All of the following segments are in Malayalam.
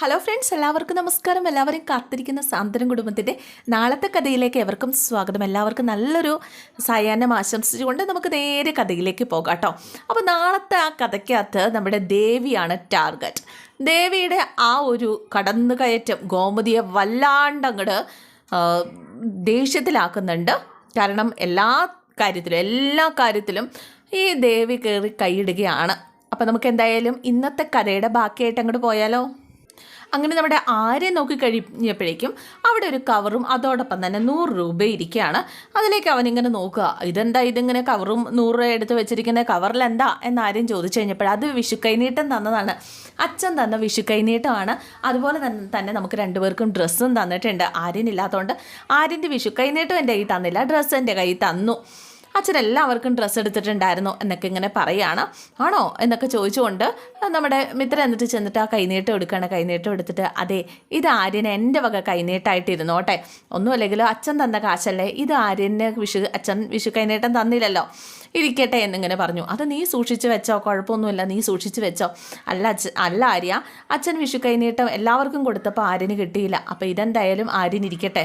ഹലോ ഫ്രണ്ട്സ് എല്ലാവർക്കും നമസ്കാരം. എല്ലാവരും കാത്തിരിക്കുന്ന സാന്ത്വനം കുടുംബത്തിന്റെ നാളത്തെ കഥയിലേക്ക് എവർക്കും സ്വാഗതം. എല്ലാവർക്കും നല്ലൊരു സായാഹ്നം ആശംസിച്ചുകൊണ്ട് നമുക്ക് നേരെ കഥയിലേക്ക് പോകാം കേട്ടോ. അപ്പോൾ നാളത്തെ ആ കഥയ്ക്കകത്ത് നമ്മുടെ ദേവിയാണ് ടാർഗറ്റ്. ദേവിയുടെ ആ ഒരു കടന്നുകയറ്റം ഗോമതിയെ വല്ലാണ്ടങ്ങട് ദേഷ്യത്തിലാക്കുന്നുണ്ട്. കാരണം എല്ലാ കാര്യത്തിലും എല്ലാ കാര്യത്തിലും ഈ ദേവി കയറി കൈയിടുകയാണ്. അപ്പോൾ നമുക്ക് എന്തായാലും ഇന്നത്തെ കഥയുടെ ബാക്കിയായിട്ട് അങ്ങോട്ട് പോയാലോ? അങ്ങനെ നമ്മുടെ ആരെ നോക്കി കഴിഞ്ഞപ്പോഴേക്കും അവിടെ ഒരു കവറും അതോടൊപ്പം തന്നെ നൂറ് രൂപ ഇരിക്കുകയാണ്. അതിലേക്ക് അവൻ ഇങ്ങനെ നോക്കുക. ഇതെന്താ? ഇതിങ്ങനെ കവറും നൂറ് രൂപ എടുത്ത് വെച്ചിരിക്കുന്ന കവറിൽ എന്താ? എന്ന് ആരും ചോദിച്ചു കഴിഞ്ഞപ്പോൾ അത് വിഷു കൈനീട്ടം തന്നതാണ്. അച്ഛൻ തന്ന വിഷു കൈനീട്ടമാണ് അതുപോലെ തന്നെ തന്നെ നമുക്ക് രണ്ടുപേർക്കും ഡ്രസ്സും തന്നിട്ടുണ്ട്. ആര്യനില്ലാത്തതുകൊണ്ട് ആര്യന്റെ വിഷു കൈനീട്ടം എന്റെ കയ്യിൽ തന്നില്ല. ഡ്രസ്സ് എന്റെ കയ്യിൽ തന്നു. അച്ഛൻ എല്ലാവർക്കും ഡ്രസ്സ് എടുത്തിട്ടുണ്ടായിരുന്നു എന്നൊക്കെ ഇങ്ങനെ പറയുകയാണ് ആണോ? എന്നൊക്കെ ചോദിച്ചുകൊണ്ട് നമ്മുടെ മിത്രൻ എന്നിട്ട് ചെന്നിട്ട് ആ കൈനീട്ടം എടുക്കുകയാണ് കൈനീട്ടം എടുത്തിട്ട് അതെ ഇത് ആര്യന് എന്റെ വക കൈനീട്ടായിട്ട് ഒന്നുമല്ലെങ്കിലും അച്ഛൻ തന്ന കാശല്ലേ ഇത് ആര്യന് വിഷു അച്ഛൻ വിഷു കൈനീട്ടം തന്നില്ലല്ലോ. ഇരിക്കട്ടെ എന്നിങ്ങനെ പറഞ്ഞു. അത് നീ സൂക്ഷിച്ച് വെച്ചോ കുഴപ്പമൊന്നുമില്ല നീ സൂക്ഷിച്ച് വെച്ചോ. അല്ല അച്ഛൻ അല്ല ആര്യ അച്ഛൻ വിഷു കൈനീട്ടം എല്ലാവർക്കും കൊടുത്തപ്പോൾ ആര്യന് കിട്ടിയില്ല. അപ്പോൾ ഇതെന്തായാലും ആര്യൻ ഇരിക്കട്ടെ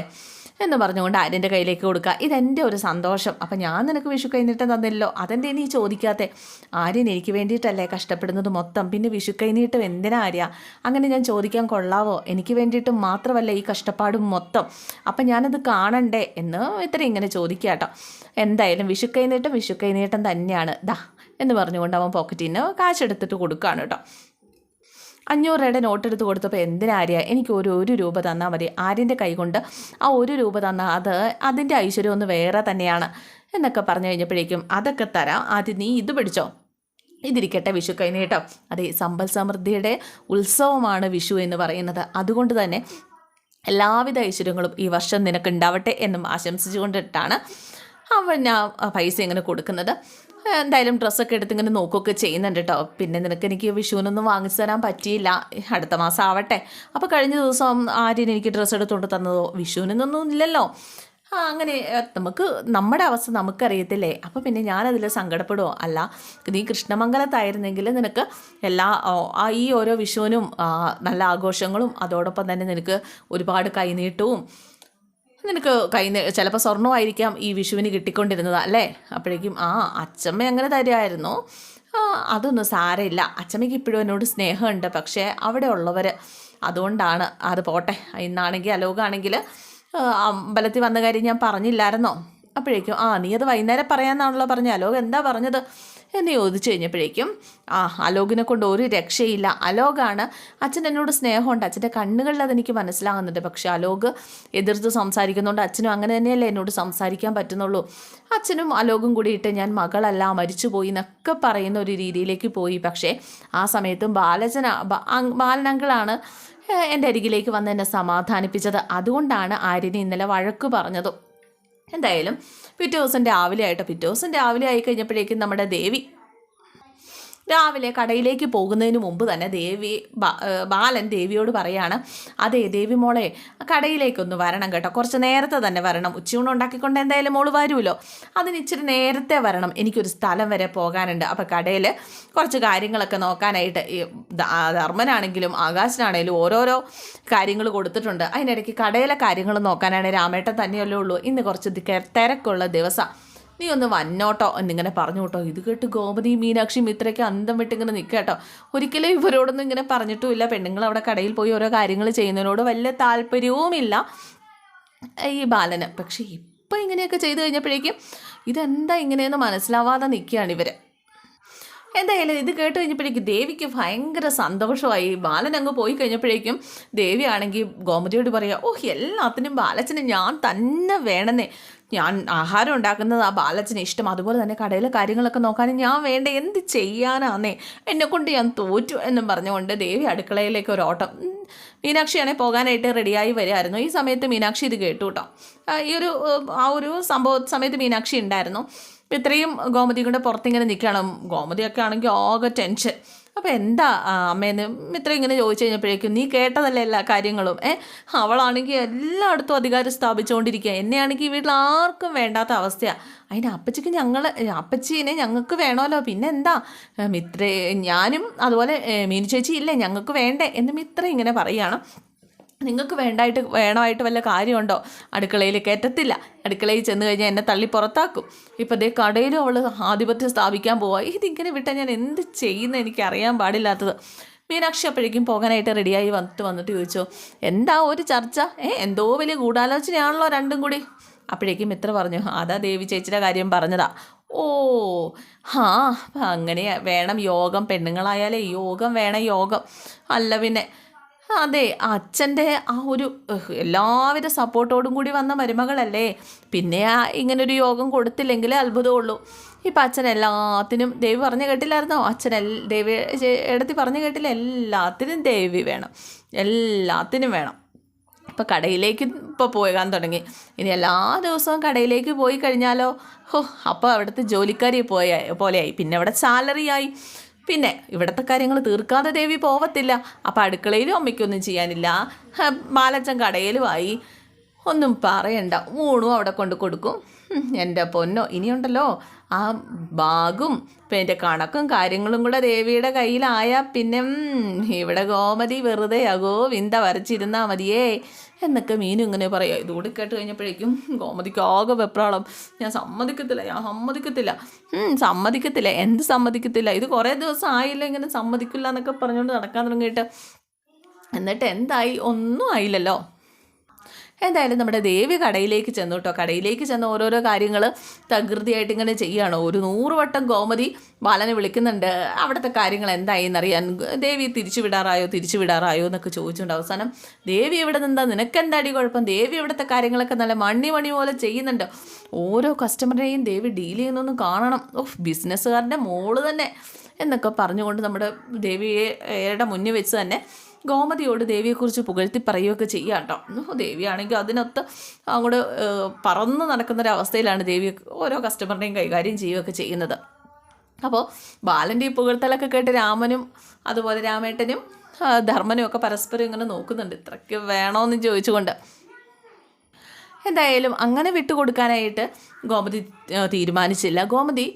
എന്ന് പറഞ്ഞുകൊണ്ട് ആര്യന്റെ കയ്യിലേക്ക് കൊടുക്കുക. ഇതെന്റെ ഒരു സന്തോഷം. അപ്പം ഞാൻ നിനക്ക് വിഷു കൈനീട്ടം തന്നില്ലല്ലോ. അതെന്റെ നീ ചോദിക്കാത്തെ? ആര്യൻ എനിക്ക് വേണ്ടിയിട്ടല്ലേ കഷ്ടപ്പെടുന്നത് മൊത്തം. പിന്നെ വിഷു കൈനീട്ടം എന്തിനാ ആര്യ? അങ്ങനെ ഞാൻ ചോദിക്കാൻ കൊള്ളാവോ? എനിക്ക് വേണ്ടിയിട്ട് മാത്രമല്ല ഈ കഷ്ടപ്പാടും മൊത്തം. അപ്പം ഞാനത് കാണണ്ടേ എന്ന് ഇത്ര ഇങ്ങനെ ചോദിക്കുക കേട്ടോ. എന്തായാലും വിഷു കൈനീട്ടം വിഷു കൈനീട്ടം തന്നെയാണ്. ദാ എന്ന് പറഞ്ഞുകൊണ്ട് അവൻ പോക്കറ്റിൽ നിന്ന് കാശെടുത്തിട്ട് കൊടുക്കുകയാണ് കേട്ടോ. അഞ്ഞൂറ് രൂപയുടെ നോട്ട് എടുത്ത് കൊടുത്തപ്പോൾ എന്തിനാര്യ എനിക്ക് ഒരു ഒരു രൂപ തന്നാൽ മതി. ആര്യന്റെ കൈ കൊണ്ട് ആ ഒരു രൂപ തന്നാൽ അത് അതിന്റെ ഐശ്വര്യം ഒന്ന് വേറെ തന്നെയാണ് എന്നൊക്കെ പറഞ്ഞു കഴിഞ്ഞപ്പോഴേക്കും അതൊക്കെ തരാം. ആദ്യം നീ ഇത് പിടിച്ചോ ഇതിരിക്കട്ടെ വിഷു കൈനീട്ടം അതെ സമ്പൽ സമൃദ്ധിയുടെ ഉത്സവമാണ് വിഷു എന്ന് പറയുന്നത്. അതുകൊണ്ട് തന്നെ എല്ലാവിധ ഐശ്വര്യങ്ങളും ഈ വർഷം നിനക്ക് ഉണ്ടാവട്ടെ എന്നും ആശംസിച്ചുകൊണ്ടിട്ടാണ് അവൻ ആ പൈസ ഇങ്ങനെ കൊടുക്കുന്നത്. എന്തായാലും ഡ്രസ്സൊക്കെ എടുത്ത് ഇങ്ങനെ നോക്കുകയൊക്കെ ചെയ്യുന്നുണ്ട് കേട്ടോ പിന്നെ നിനക്ക് എനിക്ക് വിഷുവിനൊന്നും വാങ്ങിച്ചു തരാൻ പറ്റിയില്ല. അടുത്ത മാസം ആവട്ടെ. അപ്പോൾ കഴിഞ്ഞ ദിവസം ആര്യൻ എനിക്ക് ഡ്രസ്സ് എടുത്തുകൊണ്ട് തന്നതോ വിഷുവിനൊന്നും ഇല്ലല്ലോ. അങ്ങനെ നമുക്ക് നമ്മുടെ അവസ്ഥ നമുക്കറിയത്തില്ലേ? അപ്പോൾ പിന്നെ ഞാനതിൽ സങ്കടപ്പെടുമോ അല്ല നീ കൃഷ്ണമംഗലത്തായിരുന്നെങ്കിൽ നിനക്ക് എല്ലാ ഈ ഓരോ വിഷുവിനും നല്ല ആഘോഷങ്ങളും അതോടൊപ്പം തന്നെ നിനക്ക് ഒരുപാട് കൈനീട്ടവും നിനക്ക് കൈ ചിലപ്പോൾ സ്വർണമായിരിക്കാം ഈ വിഷുവിന് കിട്ടിക്കൊണ്ടിരുന്നത് അല്ലേ? അപ്പോഴേക്കും ആ അച്ചമ്മ അങ്ങനെ തരുമായിരുന്നു അതൊന്നും സാരമില്ല. അച്ചമ്മയ്ക്ക് ഇപ്പോഴും എന്നോട് സ്നേഹമുണ്ട്. പക്ഷേ അവിടെ ഉള്ളവർ അതുകൊണ്ടാണ്. അത് പോട്ടെ. ഇന്നാണെങ്കിൽ അലോകാണെങ്കിൽ അമ്പലത്തിൽ വന്ന കാര്യം ഞാൻ പറഞ്ഞില്ലായിരുന്നോ? അപ്പോഴേക്കും ആ നീ അത് വൈകുന്നേരം പറയാമെന്നാണല്ലോ പറഞ്ഞ. അലോക് എന്താ പറഞ്ഞത്? എന്ന് ചോദിച്ചു കഴിഞ്ഞപ്പോഴേക്കും ആ അലോകിനെ കൊണ്ട് ഒരു രക്ഷയില്ല. അലോകാണ് അച്ഛൻ എന്നോട് സ്നേഹമുണ്ട്. അച്ഛന്റെ കണ്ണുകളിൽ അതെനിക്ക് മനസ്സിലാകുന്നുണ്ട്. പക്ഷേ അലോക് എതിർത്ത് സംസാരിക്കുന്നുണ്ട് അച്ഛനും അങ്ങനെ തന്നെയല്ലേ എന്നോട് സംസാരിക്കാൻ പറ്റുന്നുള്ളൂ. അച്ഛനും അലോകും കൂടിയിട്ട് ഞാൻ മകളല്ല മരിച്ചുപോയി എന്നൊക്കെ പറയുന്ന ഒരു രീതിയിലേക്ക് പോയി. പക്ഷേ ആ സമയത്തും ബാലചന ബാലനങ്കളാണ് എന്റെ അരികിലേക്ക് വന്ന് എന്നെ സമാധാനിപ്പിച്ചത്. അതുകൊണ്ടാണ് ആര്യനെ ഇന്നലെ വഴക്ക് പറഞ്ഞതും. എന്തായാലും പിറ്റേ ദിവസം രാവിലെ ആയിട്ട് പിറ്റേ ദിവസം രാവിലെ ആയി കഴിഞ്ഞപ്പോഴേക്കും നമ്മുടെ ദേവി രാവിലെ കടയിലേക്ക് പോകുന്നതിന് മുമ്പ് തന്നെ ദേവി ബാലൻ ദേവിയോട് പറയാണ് അതെ ദേവി മോളെ കടയിലേക്കൊന്ന് വരണം കേട്ടോ. കുറച്ച് നേരത്തെ തന്നെ വരണം. ഉച്ചയൂണ് ഉണ്ടാക്കിക്കൊണ്ട് എന്തായാലും മോൾ വരുമല്ലോ. അതിന് ഇച്ചിരി നേരത്തെ വരണം. എനിക്കൊരു സ്ഥലം വരെ പോകാനുണ്ട്. അപ്പോൾ കടയിൽ കുറച്ച് കാര്യങ്ങളൊക്കെ നോക്കാനായിട്ട് ഈ ധർമ്മനാണെങ്കിലും ആകാശനാണെങ്കിലും ഓരോരോ കാര്യങ്ങൾ കൊടുത്തിട്ടുണ്ട്. അതിനിടയ്ക്ക് കടയിലെ കാര്യങ്ങൾ നോക്കാനാണെങ്കിൽ രാമേട്ടൻ തന്നെയല്ലേ ഉള്ളൂ. ഇന്ന് കുറച്ച് തിരക്കുള്ള ദിവസം. നീ ഒന്ന് വന്നോട്ടോ. എന്നിങ്ങനെ പറഞ്ഞു കേട്ടോ ഇത് കേട്ട് ഗോപതി മീനാക്ഷി ഇത്രയ്ക്ക് അന്തം വിട്ട് ഇങ്ങനെ നിൽക്കുക കേട്ടോ. ഒരിക്കലും ഇവരോടൊന്നും ഇങ്ങനെ പറഞ്ഞിട്ടുമില്ല. പെണ്ണുങ്ങൾ അവിടെ കടയിൽ പോയി ഓരോ കാര്യങ്ങൾ ചെയ്യുന്നതിനോട് വലിയ താല്പര്യവുമില്ല. ഈ ബാലന്. പക്ഷേ ഇപ്പം ഇങ്ങനെയൊക്കെ ചെയ്തു കഴിഞ്ഞപ്പോഴേക്കും ഇതെന്താ ഇങ്ങനെയെന്ന് മനസ്സിലാവാതെ നിൽക്കുകയാണ് ഇവർ എന്തായാലും ഇത് കേട്ട് കഴിഞ്ഞപ്പോഴേക്കും ദേവിക്ക് ഭയങ്കര സന്തോഷമായി. ബാലൻ അങ്ങ് പോയി കഴിഞ്ഞപ്പോഴേക്കും ദേവിയാണെങ്കിൽ ഗോമതിയോട് പറയുക ഓ എല്ലാത്തിനും ബാലച്ചന് ഞാൻ തന്നെ വേണമെന്നേ ഞാൻ ആഹാരം ഉണ്ടാക്കുന്നത് ആ ബാലച്ചന് ഇഷ്ടം. അതുപോലെ തന്നെ കടയിലെ കാര്യങ്ങളൊക്കെ നോക്കാനും ഞാൻ വേണ്ട. എന്ത് ചെയ്യാനാന്നേ? എന്നെക്കൊണ്ട് ഞാൻ തോറ്റു എന്നും പറഞ്ഞുകൊണ്ട് ദേവി അടുക്കളയിലേക്ക് ഒരു ഓട്ടം. മീനാക്ഷിയാണെങ്കിൽ പോകാനായിട്ട് റെഡിയായി വരികയായിരുന്നു. ഈ സമയത്ത് മീനാക്ഷി ഇത് കേട്ടു കേട്ടോ ഈ ഒരു ആ ഒരു സംഭവ സമയത്ത് മീനാക്ഷി ഉണ്ടായിരുന്നു. ഇത്രയും ഗോമതി കൊണ്ട് പുറത്തിങ്ങനെ നിൽക്കണം ഗോമതിയൊക്കെ ആണെങ്കിൽ ആകെ ടെൻഷൻ അപ്പോൾ എന്താ അമ്മേന്ന് മിത്ര ഇങ്ങനെ ചോദിച്ചു കഴിഞ്ഞപ്പോഴേക്കും നീ കേട്ടതല്ലേ എല്ലാ കാര്യങ്ങളും? ഏ അവളാണെങ്കിൽ എല്ലായിടത്തും അധികാരം സ്ഥാപിച്ചുകൊണ്ടിരിക്കുക. എന്നെയാണെങ്കിൽ ഈ വീട്ടിൽ ആർക്കും വേണ്ടാത്ത അവസ്ഥയാണ് അതിന് അപ്പച്ചിക്ക് ഞങ്ങൾ അപ്പച്ചീനെ ഞങ്ങൾക്ക് വേണമല്ലോ. പിന്നെ എന്താ മിത്ര ഞാനും അതുപോലെ മീനു ചേച്ചി ഇല്ലേ ഞങ്ങൾക്ക് വേണ്ടേ എന്ന് മിത്ര ഇങ്ങനെ പറയുകയാണ്. നിങ്ങൾക്ക് വേണ്ടായിട്ട് വേണമായിട്ട് വല്ല കാര്യമുണ്ടോ? അടുക്കളയിൽ കയറ്റത്തില്ല. അടുക്കളയിൽ ചെന്ന് കഴിഞ്ഞാൽ എന്നെ തള്ളി പുറത്താക്കും. ഇപ്പം ദേ കടയിലും അവൾ ആധിപത്യം സ്ഥാപിക്കാൻ പോവാ. ഇതിങ്ങനെ വിട്ടാൽ ഞാൻ എന്ത് ചെയ്യുന്ന എനിക്ക് അറിയാൻ പാടില്ലാത്തത്. മീനാക്ഷി അപ്പോഴേക്കും പോകാനായിട്ട് റെഡിയായി വന്നിട്ട് വന്നിട്ട് ചോദിച്ചു എന്താ ഒരു ചർച്ച? ഏ എന്തോ വലിയ ഗൂഢാലോചനയാണല്ലോ രണ്ടും കൂടി. അപ്പോഴേക്കും ഇത്ര പറഞ്ഞു അതാ ദേവി ചേച്ചിയുടെ കാര്യം പറഞ്ഞതാ. ഓ ഹാ അങ്ങനെ വേണം യോഗം. പെണ്ണുങ്ങളായാലേ യോഗം വേണം യോഗം. അല്ല പിന്നെ അതെ അച്ഛന്റെ ആ ഒരു എല്ലാവിധ സപ്പോർട്ടോടും കൂടി വന്ന മരുമകളല്ലേ? പിന്നെ ആ ഇങ്ങനൊരു യോഗം കൊടുത്തില്ലെങ്കിലേ അത്ഭുതമുള്ളൂ. ഇപ്പം അച്ഛൻ എല്ലാത്തിനും ദേവി പറഞ്ഞു കേട്ടില്ലായിരുന്നോ? അച്ഛൻ എൽ ദേവി എടുത്തി പറഞ്ഞു കേട്ടില്ല. എല്ലാത്തിനും ദേവി വേണം. എല്ലാത്തിനും വേണം. ഇപ്പോൾ കടയിലേക്ക് ഇപ്പോൾ പോകാൻ തുടങ്ങി. ഇനി എല്ലാ ദിവസവും കടയിലേക്ക് പോയി കഴിഞ്ഞാലോ? ഹോ അപ്പോൾ അവിടുത്തെ ജോലിക്കാരി പോയ പോലെയായി. പിന്നെ അവിടെ സാലറിയായി. പിന്നെ ഇവിടുത്തെ കാര്യങ്ങൾ തീർക്കാതെ ദേവി പോവത്തില്ല. അപ്പോൾ അടുക്കളയിലും അമ്മയ്ക്കൊന്നും ചെയ്യാനില്ല. ബാലച്ചൻ കടയിലുമായി ഒന്നും പറയണ്ട. ഊണും അവിടെ കൊണ്ട് കൊടുക്കും. എന്റെ പൊന്നോ ഇനിയുണ്ടല്ലോ. ആ ബാഗും എന്റെ കണക്കും കാര്യങ്ങളും കൂടെ ദേവിയുടെ കയ്യിലായാൽ പിന്നെ ഇവിടെ ഗോമതി വെറുതെ അകോ വിന്ത വരച്ചിരുന്നാൽ മതിയേ. എന്നൊക്കെ മീനും ഇങ്ങനെ പറയാം. ഇതുകൂടി കേട്ട് കഴിഞ്ഞപ്പോഴേക്കും ഗോമതിക്ക് ആകെ വെപ്രാളം. ഞാൻ സമ്മതിക്കത്തില്ല ഞാൻ സമ്മതിക്കത്തില്ല. സമ്മതിക്കത്തില്ല. എന്ത് സമ്മതിക്കത്തില്ല? ഇത് കുറേ ദിവസം ആയില്ല ഇങ്ങനെ സമ്മതിക്കില്ല എന്നൊക്കെ പറഞ്ഞുകൊണ്ട് നടക്കാൻ തുടങ്ങിയിട്ട്. എന്നിട്ട് എന്തായി? ഒന്നും ആയില്ലല്ലോ. എന്തായാലും നമ്മുടെ ദേവി കടയിലേക്ക് ചെന്നു കേട്ടോ കടയിലേക്ക് ചെന്ന് ഓരോരോ കാര്യങ്ങൾ തകൃതിയായിട്ട് ഇങ്ങനെ ചെയ്യുകയാണ്. ഒരു നൂറ് വട്ടം ഗോമതി ബാലനെ വിളിക്കുന്നുണ്ട്. അവിടുത്തെ കാര്യങ്ങൾ എന്തായി എന്നറിയാൻ ദേവി തിരിച്ചു വിടാറായോ തിരിച്ചു വിടാറായോ എന്നൊക്കെ ചോദിച്ചുകൊണ്ട് അവസാനം ദേവി ഇവിടെ നിന്നാ? നിനക്കെന്താടി കുഴപ്പം? ദേവി ഇവിടുത്തെ കാര്യങ്ങളൊക്കെ നല്ല മണ്ണി മണി പോലെ ചെയ്യുന്നുണ്ട്. ഓരോ കസ്റ്റമറിനെയും ദേവി ഡീൽ ചെയ്യുന്നൊന്നും കാണണം. ഓഫ് ബിസിനസ്സുകാരന്റെ മോൾ തന്നെ എന്നൊക്കെ പറഞ്ഞുകൊണ്ട് നമ്മുടെ ദേവിയെ ദേവിയുടെ മുന്നിൽ വെച്ച് തന്നെ ഗോമതിയോട് ദേവിയെക്കുറിച്ച് പുകഴ്ത്തി പറയുകയൊക്കെ ചെയ്യാം കേട്ടോ. ദേവിയാണെങ്കിൽ അതിനൊത്ത് അങ്ങോട്ട് പറന്ന് നടക്കുന്നൊരവസ്ഥയിലാണ് ദേവി ഓരോ കസ്റ്റമറിനെയും കൈകാര്യം ചെയ്യുകയൊക്കെ ചെയ്യുന്നത്. അപ്പോൾ ബാലന്റെ ഈ പുകഴ്ത്തലൊക്കെ കേട്ട് രാമനും അതുപോലെ രാമേട്ടനും ധർമ്മനും ഒക്കെ പരസ്പരം ഇങ്ങനെ നോക്കുന്നുണ്ട്. ഇത്രയ്ക്ക് വേണമെന്ന് ചോദിച്ചുകൊണ്ട്. എന്തായാലും അങ്ങനെ വിട്ടുകൊടുക്കാനായിട്ട് ഗോമതി തീരുമാനിച്ചില്ല. ഗോമതി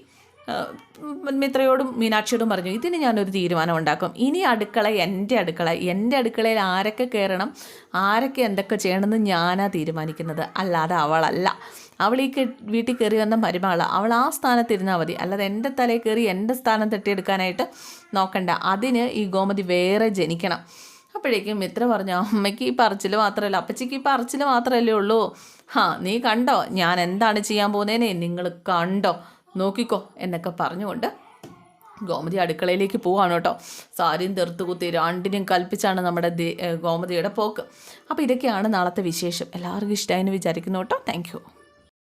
മിത്രയോടും മീനാക്ഷിയോടും പറഞ്ഞു ഇതിന് ഞാനൊരു തീരുമാനം ഉണ്ടാക്കും ഇനി അടുക്കള എന്റെ അടുക്കള എന്റെ അടുക്കളയിൽ ആരൊക്കെ കയറണം ആരൊക്കെ എന്തൊക്കെ ചെയ്യണമെന്ന് ഞാനാ തീരുമാനിക്കുന്നത്. അല്ലാതെ അവളല്ല. അവൾ ഈ വീട്ടിൽ കയറി വന്ന മരുമകള അവൾ ആ സ്ഥാനത്തിരുന്നാൽ മതി. അല്ലാതെ എന്റെ തലയിൽ കയറി എന്റെ സ്ഥാനം തട്ടിയെടുക്കാനായിട്ട് നോക്കണ്ട. അതിന് ഈ ഗോമതി വേറെ ജനിക്കണം. അപ്പോഴേക്കും മിത്ര പറഞ്ഞു അമ്മയ്ക്ക് ഈ പറച്ചിൽ മാത്രമല്ല അപ്പച്ചിക്ക് ഈ പറച്ചിൽ മാത്രമല്ലേ ഉള്ളൂ. ഹാ നീ കണ്ടോ? ഞാൻ എന്താണ് ചെയ്യാൻ പോകുന്നതിനെ നിങ്ങൾ കണ്ടോ? നോക്കിക്കോ എന്നൊക്കെ പറഞ്ഞുകൊണ്ട് ഗോമതി അടുക്കളയിലേക്ക് പോവാണ് കേട്ടോ. സാരിയും തെറുത്ത് കുത്തി രണ്ടിനും കൽപ്പിച്ചാണ് നമ്മുടെ ഗോമതിയുടെ പോക്ക്. അപ്പോൾ ഇതൊക്കെയാണ് നാളത്തെ വിശേഷം. എല്ലാവർക്കും ഇഷ്ടമായെന്ന് വിചാരിക്കുന്നു കേട്ടോ. താങ്ക്